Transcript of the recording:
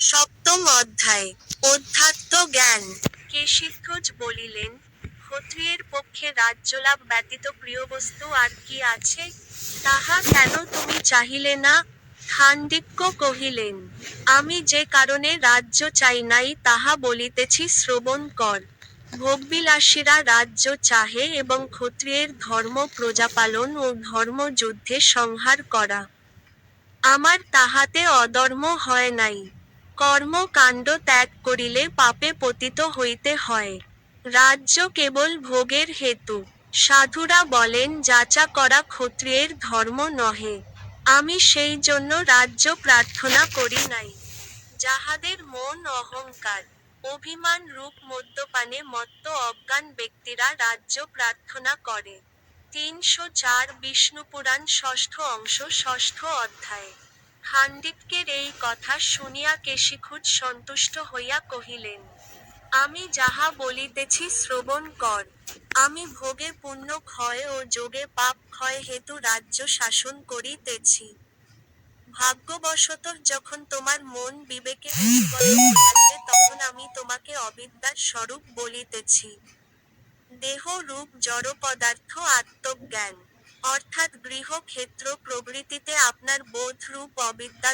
সপ্তম অধ্যায়, অধ্যাত্ম জ্ঞান। কেশিধ্বজ বলিলেন, ক্ষত্রিয়ের পক্ষে রাজ্যলাভ ব্যতীত প্রিয় বস্তু আর কি আছে? তাহা কেন তুমি চাহিলে না? খাণ্ডিক্য কহিলেন, আমি যে কারণে রাজ্য চাই নাই, তাহা বলিতেছি শ্রবণ কর। ভোগবিলাসীরা রাজ্য চাহে এবং ক্ষত্রিয়ের ধর্ম প্রজাপালন ও ধর্মযুদ্ধে সংহার করা। আমার তাহাতে অধর্ম হয় নাই। কর্মকাণ্ড ত্যাগ করিলে পাপে পতিত হইতে হয়। রাজ্য কেবল ভোগের হেতু। সাধুরা বলেন, যাচা করা ক্ষত্রিয়ের ধর্ম নহে। আমি সেই জন্য রাজ্য প্রার্থনা করি নাই। যাহাদের মন অহংকার, অভিমান রূপ মদ্যপানে মত্ত অজ্ঞান ব্যক্তিরা রাজ্য প্রার্থনা করে। তিনশো চার বিষ্ণুপুরাণ ষষ্ঠ অংশ, ষষ্ঠ অধ্যায়। খাণ্ডিক্যের এই কথা শুনিয়া কেশিখুজ সন্তুষ্ট হইয়া কহিলেন, আমি যাহা বলিতেছি শ্রবণ কর। আমি ভোগে পুণ্য ক্ষয় ও যোগে পাপ ক্ষয় হেতু রাজ্য শাসন করিতেছি। ভাগ্যবশতঃ যখন তোমার মন বিবেকে তখন আমি তোমাকে অবিদ্যার স্বরূপ বলিতেছি। দেহ, রূপ, জড় পদার্থ, আত্মজ্ঞান। অর্থাৎ গৃহক্ষেত্র প্রভৃতিতে আপনার বোধ রূপ অবিদ্যা